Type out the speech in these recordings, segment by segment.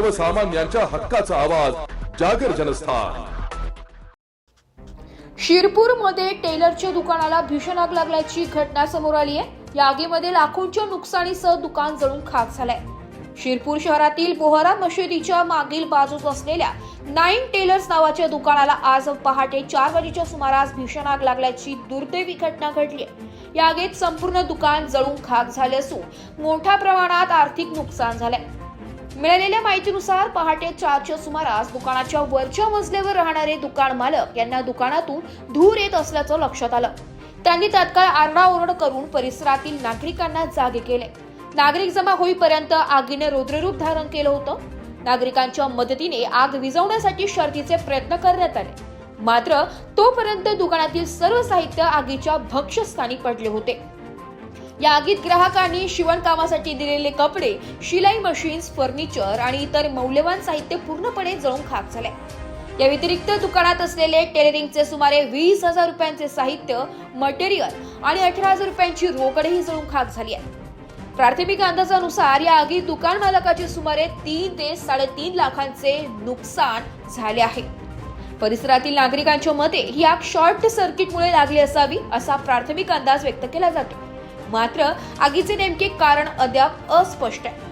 सर्वसामान्यांच्या हक्काचा आवाज जागर जनस्थान. शिरपूरमध्ये टेलरच्या दुकानाला भीषण आग लागल्याची घटना समोर आली आहे. या आगीमध्ये लाखोंच्या नुकसानीसह दुकान जळून खाक झालंय. शिरपूर शहरातील बोहरा मशिदीच्या मागील बाजूस असलेल्या नाईन टेलर्स नावाच्या दुकानाला आज पहाटे चार वाजेच्या सुमारास भीषण आग लागल्याची दुर्दैवी घटना घडली आहे. या आगीत संपूर्ण दुकान जळून खाक झाले असून मोठ्या प्रमाणात आर्थिक नुकसान झालंय. मिळालेल्या माहितीनुसार पहाटे चारच्या सुमारास दुकानाच्या वरच्या मजल्यावर राहणारे दुकान मालक यांना दुकानातून धूर येत असल्याचं लक्षात आलं. त्यांनी तात्काळ आरडाओरड करून परिसरातील नागरिकांना जागे केले. नागरिक जमा होईपर्यंत आगीने रुद्ररूप धारण केलं होतं. नागरिकांच्या मदतीने आग विझवण्यासाठी शर्तीचे प्रयत्न करण्यात आले. मात्र तोपर्यंत दुकानातील सर्व साहित्य आगीच्या भक्ष्यस्थानी पडले होते. या आगीत ग्राहकांनी शिवणकामासाठी दिलेले कपडे शिलाई मशीन्स फर्निचर आणि इतर मौल्यवान साहित्य पूर्णपणे जळून खाक झाले. या व्यतिरिक्त दुकानात असलेले टेलरिंगचे सुमारे वीस हजार रुपयांचे साहित्य मटेरियल आणि अठरा हजार रुपयांची रोकडही जळून खाक झाली आहे. प्राथमिक अंदाजानुसार या आगीत दुकान मालकाचे सुमारे तीन ते साडेतीन लाखांचे नुकसान झाले आहे. परिसरातील नागरिकांच्या मते ही आग शॉर्ट सर्किटमुळे लागली असावी असा प्राथमिक अंदाज व्यक्त केला जातो. मात्र आगीचे नेमके कारण अद्याप अस्पष्ट आहे.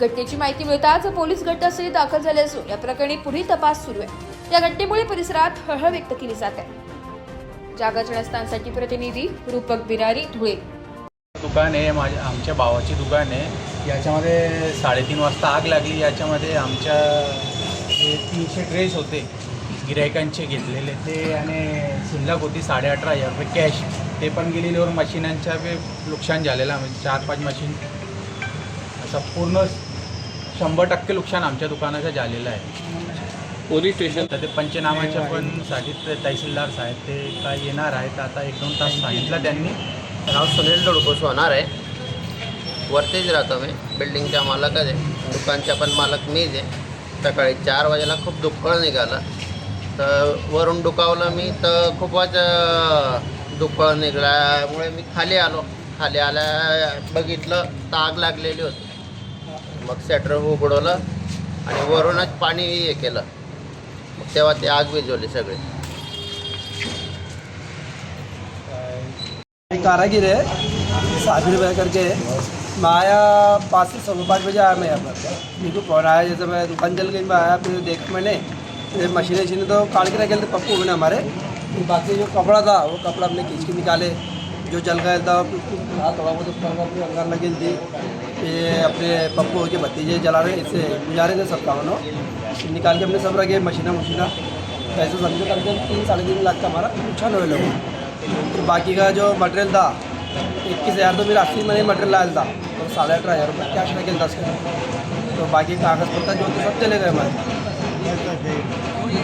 घटनेची माहिती मिळताच पोलीस घटनास्थळी दाखल झाले असून या प्रकरणी पुढील तपास सुरू आहे. या घटनेमुळे परिसरात हळहळ व्यक्त केली जात आहे. जागाचणस्थांसाठी प्रतिनिधी रूपक बिरारी धुळे. दुकान आहे माझ्या आमच्या भावाची दुकान आहे. याच्यामध्ये साडेतीन वाजता आग लागली. याच्यामध्ये आमच्या तीनशे ड्रेस होते. गिरायकांचे घेतलेले ते आणि शिल्लक होती साडे अठरा हजार रुपये कॅश ते पण गेलेले वर मशीनांच्या बी नुकसान झालेलं आहे. म्हणजे चार पाच मशीन. असं पूर्ण शंभर टक्के नुकसान आमच्या दुकानाचं झालेलं आहे. Police station? तर ते पंचनामाच्या पण साठी ते तहसीलदार साहेब ते काय येणार आहेत. आता एक दोन तास सांगितलं त्यांनी. नाव सुनील दोडकोस होणार आहे. वरतीच राहतो मी. बिल्डिंगच्या मालकच. आहे दुकानच्या पण मालक मीच आहे. सकाळी चार वाजेला खूप दुक्कळ निघालं. तर वरून डुकावलं मी तर खूपच अं, निघाल्यामुळे मी खाली आलो. खाली आल्या बघितलं तर आग लागलेली होती. मग शटर उघडवलं आणि वरूनच पाणी हे केलं. मग तेव्हा ते आग विजवली सगळी. कारागिर है साबिर भाई करके मैं आया पाँच से सवा पाँच बजे आया मैं. यहाँ पर मेरे को फोन आया जैसे मैं दुकान चल गई मैं आया फिर देखा मैंने. फिर मशीनें वशीनें तो काट के रखे तो पप्पू ना हमारे। फिर बाकी जो कपड़ा था वो कपड़ा हमने खींच के निकाले। जो जल गया था हाँ थोड़ा बहुत अंगार लगी थी ये अपने पप्पू के भतीजे जला रहे इससे गुजारे थे सब कामों निकाल के हमने सब रखे मशीना मशीना। ऐसे समझो करके तीन साढ़े तीन लाख का हमारा नुकसान हुए लोगों। को बाकी का जो मटेरियल था इक्कीस हज़ार तो मेरा अस्सी महीने मटेरियल लाया था और साढ़े अठारह हज़ार रुपये कैश रखे दस का। तो बाकी कागज़ पत्तर जो थे सब चले गए हमारे। おや?